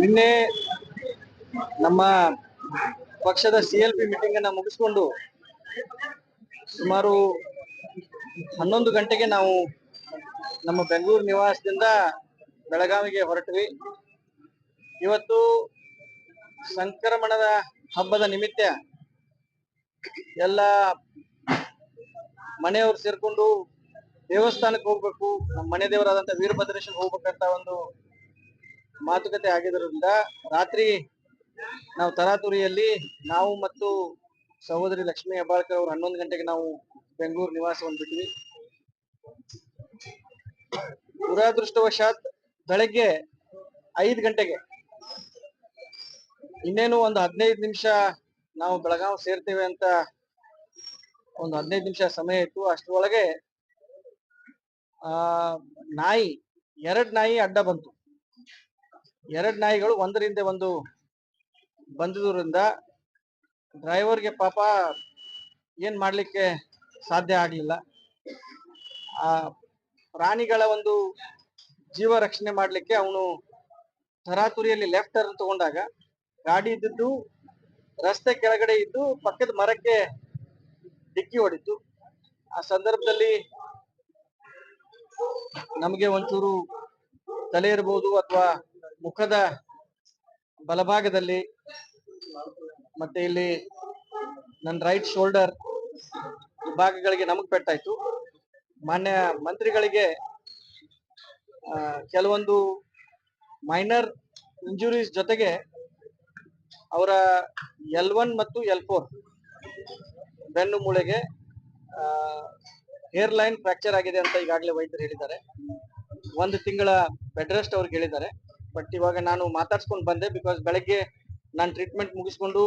ನಿನ್ನೆ ನಮ್ಮ ಪಕ್ಷದ ಸಿ ಎಲ್ ಮೀಟಿಂಗ್ ಅನ್ನ ಮುಗಿಸ್ಕೊಂಡು ಸುಮಾರು ಹನ್ನೊಂದು ಗಂಟೆಗೆ ನಾವು ನಮ್ಮ ಬೆಂಗಳೂರು ನಿವಾಸದಿಂದ ಬೆಳಗಾವಿಗೆ ಹೊರಟ್ವಿ. ಇವತ್ತು ಸಂಕ್ರಮಣದ ಹಬ್ಬದ ನಿಮಿತ್ತ ಎಲ್ಲ ಮನೆಯವರು ಸೇರ್ಕೊಂಡು ದೇವಸ್ಥಾನಕ್ಕೆ ಹೋಗ್ಬೇಕು, ನಮ್ಮ ಮನೆ ದೇವರಾದಂತ ವೀರಭದ್ರೇಶ್ವರ ಹೋಗ್ಬೇಕಂತ ಒಂದು ಮಾತುಕತೆ ಆಗಿದ್ದರಿಂದ ರಾತ್ರಿ ನಾವು ತರಾತುರಿಯಲ್ಲಿ ನಾವು ಮತ್ತು ಸಹೋದರಿ ಲಕ್ಷ್ಮೀ ಹೆಬ್ಬಾಳ್ಕರ್ ಅವರು ಹನ್ನೊಂದು ಗಂಟೆಗೆ ನಾವು ಬೆಂಗಳೂರು ನಿವಾಸವನ್ನು ಬಿಟ್ವಿ ದುರಾದೃಷ್ಟವಶಾತ್ ಬೆಳಗ್ಗೆ ಐದು ಗಂಟೆಗೆ ಇನ್ನೇನು ಒಂದು ಹದಿನೈದು ನಿಮಿಷ ನಾವು ಬೆಳಗಾವ್ ಸೇರ್ತೇವೆ ಅಂತ ಒಂದು ಹದಿನೈದು ನಿಮಿಷ ಸಮಯ ಇತ್ತು. ಅಷ್ಟರೊಳಗೆ, ಆ, ನಾಯಿ, ಎರಡ್ ನಾಯಿ ಅಡ್ಡ ಬಂತು. ಎರಡ್ ನಾಯಿಗಳು ಒಂದರಿಂದ ಒಂದು ಬಂದಿದ್ದರಿಂದ ಡ್ರೈವರ್ಗೆ ಪಾಪ ಏನು ಮಾಡಲಿಕ್ಕೆ ಸಾಧ್ಯ ಆಗಲಿಲ್ಲ. ಆ ಪ್ರಾಣಿಗಳ ಒಂದು ಜೀವ ರಕ್ಷಣೆ ಮಾಡಲಿಕ್ಕೆ ಅವನು ತರಾತುರಿಯಲ್ಲಿ ಲೆಫ್ಟ್ ಟರ್ನ್ ತಗೊಂಡಾಗ ಗಾಡಿ ಇದ್ದಿದ್ದು ರಸ್ತೆ ಕೆಳಗಡೆ ಇದ್ದು ಪಕ್ಕದ ಮರಕ್ಕೆ ಡಿಕ್ಕಿ ಹೊಡಿತು. ಆ ಸಂದರ್ಭದಲ್ಲಿ ನಮಗೆ ಒಂಚೂರು ತಲೆ ಇರಬಹುದು ಅಥವಾ ಮುಖದ ಬಲಭಾಗದಲ್ಲಿ ಮತ್ತೆ ಇಲ್ಲಿ ನನ್ನ ರೈಟ್ ಶೋಲ್ಡರ್ ಭಾಗಗಳಿಗೆ ನಮಗ್ ಪೆಟ್ಟಾಯ್ತು. ಮಾನ್ಯ ಮಂತ್ರಿಗಳಿಗೆ ಕೆಲವೊಂದು ಮೈನರ್ ಇಂಜುರೀಸ್ ಜೊತೆಗೆ ಅವರ ಎಲ್ ಒನ್ ಮತ್ತು ಎಲ್ ಫೋರ್ ಬೆನ್ನು ಮೂಳೆಗೆ ಏರ್ಲೈನ್ ಲೈನ್ ಫ್ರಾಕ್ಚರ್ ಆಗಿದೆ ಅಂತ ಈಗಾಗಲೇ ವೈದ್ಯರು ಹೇಳಿದ್ದಾರೆ. ಒಂದು ತಿಂಗಳ ಬೆಡ್ ರೆಸ್ಟ್ ಅವ್ರಿಗೆ ಹೇಳಿದ್ದಾರೆ. ಬಟ್ ಇವಾಗ ನಾನು ಮಾತಾಡ್ಸ್ಕೊಂಡು ಬಂದೆ ಬಿಕಾಸ್ ಬೆಳಗ್ಗೆ ನಾನು ಟ್ರೀಟ್ಮೆಂಟ್ ಮುಗಿಸ್ಕೊಂಡು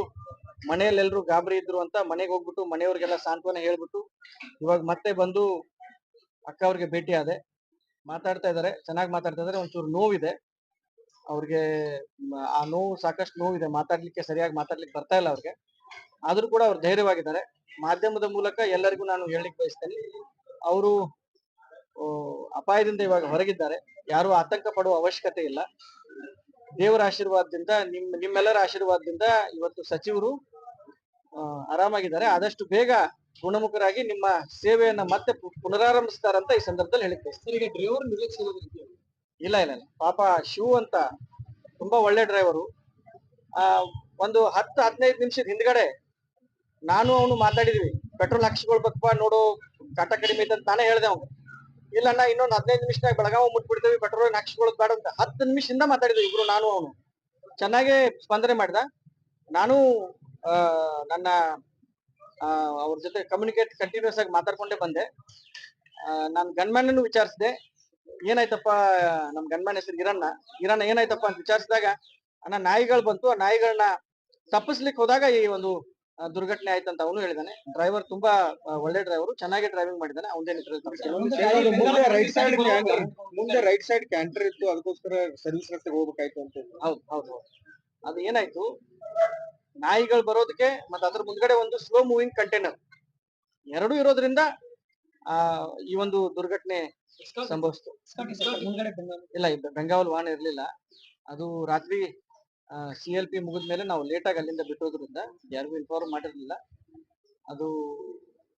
ಮನೆಯಲ್ಲಿ ಎಲ್ರು ಗಾಬರಿ ಇದ್ರು ಅಂತ ಮನೆಗೆ ಹೋಗ್ಬಿಟ್ಟು ಮನೆಯವ್ರಿಗೆಲ್ಲ ಸಾಂತ್ವನ ಹೇಳ್ಬಿಟ್ಟು ಇವಾಗ ಮತ್ತೆ ಬಂದು ಅಕ್ಕ ಅವ್ರಿಗೆ ಭೇಟಿ ಆದೆ. ಮಾತಾಡ್ತಾ ಇದ್ದಾರೆ ಚೆನ್ನಾಗಿ ಮಾತಾಡ್ತಾ ಇದ್ದಾರೆ ಒಂಚೂರು ನೋವಿದೆ. ಅವ್ರಿಗೆ ಆ ನೋವು ಸಾಕಷ್ಟು ನೋವಿದೆ, ಮಾತಾಡ್ಲಿಕ್ಕೆ ಸರಿಯಾಗಿ ಮಾತಾಡ್ಲಿಕ್ಕೆ ಬರ್ತಾ ಇಲ್ಲ ಅವ್ರಿಗೆ. ಆದ್ರೂ ಕೂಡ ಅವ್ರು ಧೈರ್ಯವಾಗಿದ್ದಾರೆ. ಮಾಧ್ಯಮದ ಮೂಲಕ ಎಲ್ಲರಿಗೂ ನಾನು ಹೇಳಲಿಕ್ಕೆ ಬಯಸ್ತೇನೆ. ಅವರು ಅಪಾಯದಿಂದ ಇವಾಗ ಹೊರಗಿದ್ದಾರೆ. ಯಾರು ಆತಂಕ ಪಡುವ ಅವಶ್ಯಕತೆ ಇಲ್ಲ. ದೇವರ ಆಶೀರ್ವಾದದಿಂದ ನಿಮ್ ನಿಮ್ಮೆಲ್ಲರ ಆಶೀರ್ವಾದದಿಂದ ಇವತ್ತು ಸಚಿವರು ಆರಾಮಾಗಿದ್ದಾರೆ. ಆದಷ್ಟು ಬೇಗ ಗುಣಮುಖರಾಗಿ ನಿಮ್ಮ ಸೇವೆಯನ್ನ ಮತ್ತೆ ಪುನರಾರಂಭಿಸ್ತಾರಂತ ಈ ಸಂದರ್ಭದಲ್ಲಿ ಹೇಳಿದ್ದೇವೆ ಇಲ್ಲ ಇಲ್ಲ ಇಲ್ಲ. ಪಾಪ ಶಿವ ಅಂತ ತುಂಬಾ ಒಳ್ಳೆ ಡ್ರೈವರು. ಆ ಒಂದು ಹತ್ತು ಹದಿನೈದು ನಿಮಿಷದ ಹಿಂದ್ಗಡೆ ನಾನು ಅವನು ಮಾತಾಡಿದ್ವಿ. ಪೆಟ್ರೋಲ್ ಹಾಕ್ಸ್ಕೊಳ್ಬೇಕಪ್ಪ ನೋಡು ಕಾಟ ಕಡಿಮೆ ಅಂತ ನಾನೇ ಹೇಳ್ದೆ ಅವ್ನು. ಇಲ್ಲ ಅಣ್ಣ ಇನ್ನೊಂದು ಹದಿನೈದು ನಿಮಿಷದಾಗ ಬೆಳಗಾವ್ ಮುಟ್ಬಿಡ್ತೇವಿ, ಪೆಟ್ರೋಲ್ ಹಾಕ್ಸ್ಕೊಳ್ಳೋದು ಬೇಡ ಅಂತ. ಹತ್ತು ನಿಮಿಷದಿಂದ ಮಾತಾಡಿದ್ವಿ ಇಬ್ರು, ನಾನು ಅವನು. ಚೆನ್ನಾಗಿ ಸ್ಪಂದನೆ ಮಾಡ್ದ. ನಾನು ನನ್ನ ಅವ್ರ ಜೊತೆ ಕಮ್ಯುನಿಕೇಟ್ ಕಂಟಿನ್ಯೂಸ್ ಆಗಿ ಮಾತಾಡ್ಕೊಂಡೇ ಬಂದೆ. ನಾನು ಗನ್ಮ್ಯಾನ್ ಅನ್ನು ವಿಚಾರಿಸಿದೆ. ಏನಾಯ್ತಪ್ಪ, ನಮ್ ಗನ್ಮ್ಯಾನ್ ಹೆಸರು ಇರಣ್ಣ ಇರಣ್ಣ ಏನಾಯ್ತಪ್ಪ ಅಂತ ವಿಚಾರಿಸಿದಾಗ, ಅಣ್ಣ, ನಾಯಿಗಳು ಬಂತು. ಆ ನಾಯಿಗಳನ್ನ ತಪ್ಪಿಸ್ಲಿಕ್ಕೆ ಹೋದಾಗ ಈ ಒಂದು ದುರ್ಘಟನೆ ಆಯ್ತಂತ ಅವನು ಹೇಳಿದಾನೆ. ಡ್ರೈವರ್ ತುಂಬಾ ಒಳ್ಳೆ ಡ್ರೈವರ್ ಚೆನ್ನಾಗಿ ಡ್ರೈವಿಂಗ್ ಮಾಡಿದಾನೆ. ಅವನೇನು ಮುಂದೆ ರೈಟ್ ಸೈಡ್ ಕ್ಯಾಂಟರ್ ಮುಂದೆ ರೈಟ್ ಸೈಡ್ ಕ್ಯಾಂಟರ್ ಇತ್ತು ಅದಕ್ಕೋಸ್ಕರ ಸರ್ವಿಸ್ ರಸ್ತೆಗೆ ಹೋಗ್ಬೇಕಾಯ್ತು ಅಂತ ಹೌದು ಹೌದು. ಅದು ಏನಾಯ್ತು? ನಾಯಿಗಳು ಬರೋದಕ್ಕೆ ಮತ್ತೆ ಅದ್ರ ಮುಂದ್ಗಡೆ ಒಂದು ಸ್ಲೋ ಮೂವಿಂಗ್ ಕಂಟೈನರ್ ಎರಡು ಇರೋದ್ರಿಂದ ಆ ಈ ಒಂದು ದುರ್ಘಟನೆ ಸಂಭವಿಸ್ತು. ಇಲ್ಲ ಬೆಂಗಾವಲ್ ವಾಹನ ಇರ್ಲಿಲ್ಲ. ಅದು ರಾತ್ರಿ ಸಿ ಎಲ್ ಪಿ ಮುಗಿದ್ಮೇಲೆ ನಾವು ಲೇಟ್ ಆಗಿ ಅಲ್ಲಿಂದ ಬಿಟ್ಟೋದ್ರಿಂದ ಯಾರಿಗೂ ಇನ್ಫಾರ್ಮ್ ಮಾಡಿರಲಿಲ್ಲ. ಅದು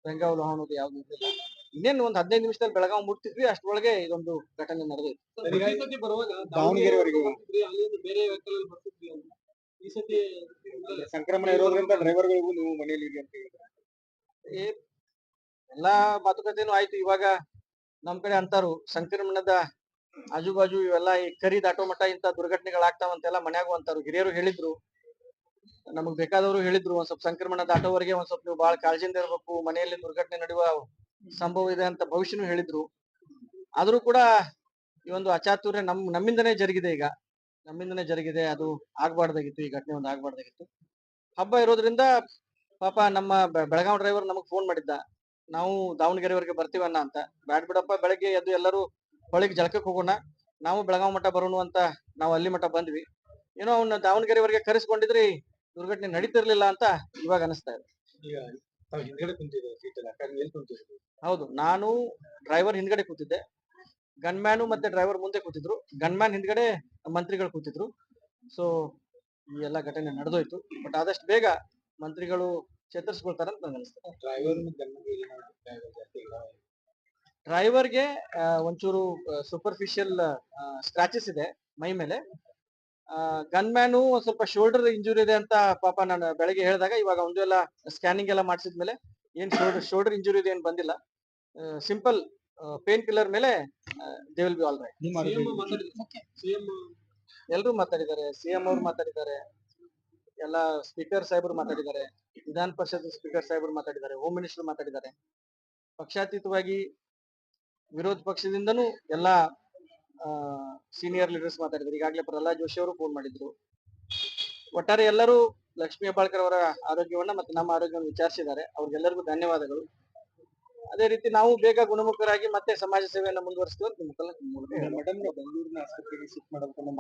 ಬೆಂಗಾವಲು ವಾಹನದ ಯಾವ್ದು ಇರ್ಲಿಲ್ಲ. ಇನ್ನೇನು ಒಂದ್ ಹದಿನೈದು ನಿಮಿಷದಲ್ಲಿ ಬೆಳಗಾವಿ ಮುಟ್ತಿದ್ವಿ ಅಷ್ಟರೊಳಗೆ ಇದೊಂದು ಘಟನೆ ನಡೆದಿತ್ತು ಸಂಕ್ರಮಣ ಇರೋದ್ರಿಂದ ಡ್ರೈವರ್ಗಳಿಗೂ ನೀವು ಮನೆಯಲ್ಲಿ ಇರಿ ಅಂತ ಹೇಳಿದ್ರು. ಎಲ್ಲಾ ಮಾತುಕತೆನೂ ಆಯ್ತು. ಇವಾಗ ನಮ್ ಕಡೆ ಅಂತಾರು ಸಂಕ್ರಮಣದ ಆಜು ಬಾಜು ಇವೆಲ್ಲ ಈ ಕರಿ ದಾಟೋ ಮಟ್ಟ ಇಂತ ದುರ್ಘಟನೆಗಳಾಗ್ತಾವಂತೆಲ್ಲ ಮನ್ಯಾಗು ಅಂತಾರು. ಹಿರಿಯರು ಹೇಳಿದ್ರು. ನಮಗ್ ಬೇಕಾದವರು ಹೇಳಿದ್ರು. ಒಂದ್ ಸ್ವಲ್ಪ ಸಂಕ್ರಮಣ ದಾಟೋವರೆಗೆ ಒಂದ್ ಸ್ವಲ್ಪ ನೀವು ಬಹಳ ಕಾಳಜಿಯಿಂದ ಇರ್ಬೇಕು. ಮನೆಯಲ್ಲಿ ದುರ್ಘಟನೆ ನಡೆಯುವ ಸಂಭವ ಇದೆ ಅಂತ ಭವಿಷ್ಯನು ಹೇಳಿದ್ರು. ಆದ್ರೂ ಕೂಡ ಈ ಒಂದು ಅಚಾತುರ್ಯ ನಮ್, ನಮ್ಮಿಂದನೇ ಜರುಗಿದೆ ಈಗ. ನಮ್ಮಿಂದನೇ ಜರುಗಿದೆ. ಅದು ಆಗ್ಬಾರ್ದಾಗಿತ್ತು. ಈ ಘಟನೆ ಒಂದು ಆಗ್ಬಾರ್ದಾಗಿತ್ತು. ಹಬ್ಬ ಇರೋದ್ರಿಂದ ಪಾಪ ನಮ್ಮ ಬೆಳಗಾವಿ ಡ್ರೈವರ್ ನಮಗ್ ಫೋನ್ ಮಾಡಿದ್ದ. ನಾವು ದಾವಣಗೆರೆವರೆಗೆ ಬರ್ತೀವನ್ನ ಅಂತ. ಬ್ಯಾಡ್ ಬಿಡಪ್ಪ, ಬೆಳಗ್ಗೆ ಎದ್ದು ಎಲ್ಲರೂ ಹೊಳಿಗೆ ಜಳಕಕ್ಕೆ ಹೋಗೋಣ ನಾವು ಬೆಳಗಾವ್ ಮಠ ಬರೋಣ ಅಂತ ನಾವು ಅಲ್ಲಿ ಮಠ ಬಂದ್ವಿ. ಏನೋ ಅವನ್ನ ದಾವಣಗೆರೆವರೆಗೆ ಕರೆಸ್ಕೊಂಡಿದ್ರಿ ದುರ್ಘಟನೆ ನಡೀತಿರ್ಲಿಲ್ಲ ಅಂತ ಇವಾಗ ಅನಿಸ್ತಾ ಇದೆ. ಹೌದು ನಾನು ಡ್ರೈವರ್ ಹಿಂದ್ಗಡೆ ಕೂತಿದ್ದೆ. ಗನ್ಮ್ಯಾನು ಮತ್ತೆ ಡ್ರೈವರ್ ಮುಂದೆ ಕೂತಿದ್ರು. ಗನ್ಮ್ಯಾನ್ ಹಿಂದ್ಗಡೆ ಮಂತ್ರಿಗಳು ಕೂತಿದ್ರು. ಸೊ ಈ ಎಲ್ಲ ಘಟನೆ ನಡೆದೋಯ್ತು. ಬಟ್ ಆದಷ್ಟು ಬೇಗ ಮಂತ್ರಿಗಳು ಚೇತರಿಸ್ಕೊಳ್ತಾರೆ ಅಂತ ನನಗೆ ಅನಿಸ್ತದೆ ಡ್ರೈವರ್ ಡ್ರೈವರ್ಗೆ ಒಂಚೂರು ಸೂಪರ್ಫಿಷಿಯಲ್ ಸ್ಕ್ರಾಚಸ್ ಇದೆ ಮೈ ಮೇಲೆ. ಗನ್ ಮ್ಯಾನು ಒಂದ್ ಸ್ವಲ್ಪ ಶೋಲ್ಡರ್ ಇಂಜುರಿ ಇದೆ ಅಂತ ಪಾಪ ನಾನು ಬೆಳಗ್ಗೆ ಹೇಳಿದಾಗ ಇವಾಗ ಒಂದು ಎಲ್ಲ ಸ್ಕ್ಯಾನಿಂಗ್ ಎಲ್ಲ ಮಾಡಿಸಿದ್ಮೇಲೆ ಏನ್ ಶೋಲ್ಡರ್ ಶೋಲ್ಡರ್ ಇಂಜುರಿ ಇದೆ ಏನ್ ಬಂದಿಲ್ಲ. ಸಿಂಪಲ್ ಪೇನ್ ಕಿಲ್ಲರ್ ಮೇಲೆ they will be all right ಎಲ್ಲರೂ ಮಾತಾಡಿದ್ದಾರೆ. ಸಿಎಂ ಅವರು ಮಾತಾಡಿದ್ದಾರೆ. ಎಲ್ಲ ಸ್ಪೀಕರ್ ಸಾಹೇಬರು ಮಾತಾಡಿದ್ದಾರೆ. ವಿಧಾನ ಪರಿಷತ್ ಸ್ಪೀಕರ್ ಸಾಹೇಬರು ಮಾತಾಡಿದ್ದಾರೆ. ಹೋಮ್ ಮಿನಿಸ್ಟರ್ ಮಾತಾಡಿದ್ದಾರೆ. ಪಕ್ಷಾತೀತವಾಗಿ ವಿರೋಧ ಪಕ್ಷದಿಂದನೂ ಎಲ್ಲ ಸೀನಿಯರ್ ಲೀಡರ್ಸ್ ಮಾತಾಡಿದ್ರು. ಈಗಾಗಲೇ ಪ್ರಹ್ಲಾದ್ ಜೋಶಿ ಅವರು ಫೋನ್ ಮಾಡಿದ್ರು. ಒಟ್ಟಾರೆ ಎಲ್ಲರೂ ಲಕ್ಷ್ಮೀ ಹೆಬ್ಬಾಳ್ಕರ್ ಅವರ ಆರೋಗ್ಯವನ್ನ ಮತ್ತೆ ನಮ್ಮ ಆರೋಗ್ಯವನ್ನು ವಿಚಾರಿಸಿದ್ದಾರೆ. ಅವ್ರಿಗೆಲ್ಲರಿಗೂ ಧನ್ಯವಾದಗಳು. ಅದೇ ರೀತಿ ನಾವು ಬೇಗ ಗುಣಮುಖರಾಗಿ ಮತ್ತೆ ಸಮಾಜ ಸೇವೆಯನ್ನು. ಮೇಡಮ್ ಬೆಂಗಳೂರಿನ ಆಸ್ಪತ್ರೆಗೆ ಶಿಫ್ಟ್ ಮಾಡಬೇಕನ್ನೋ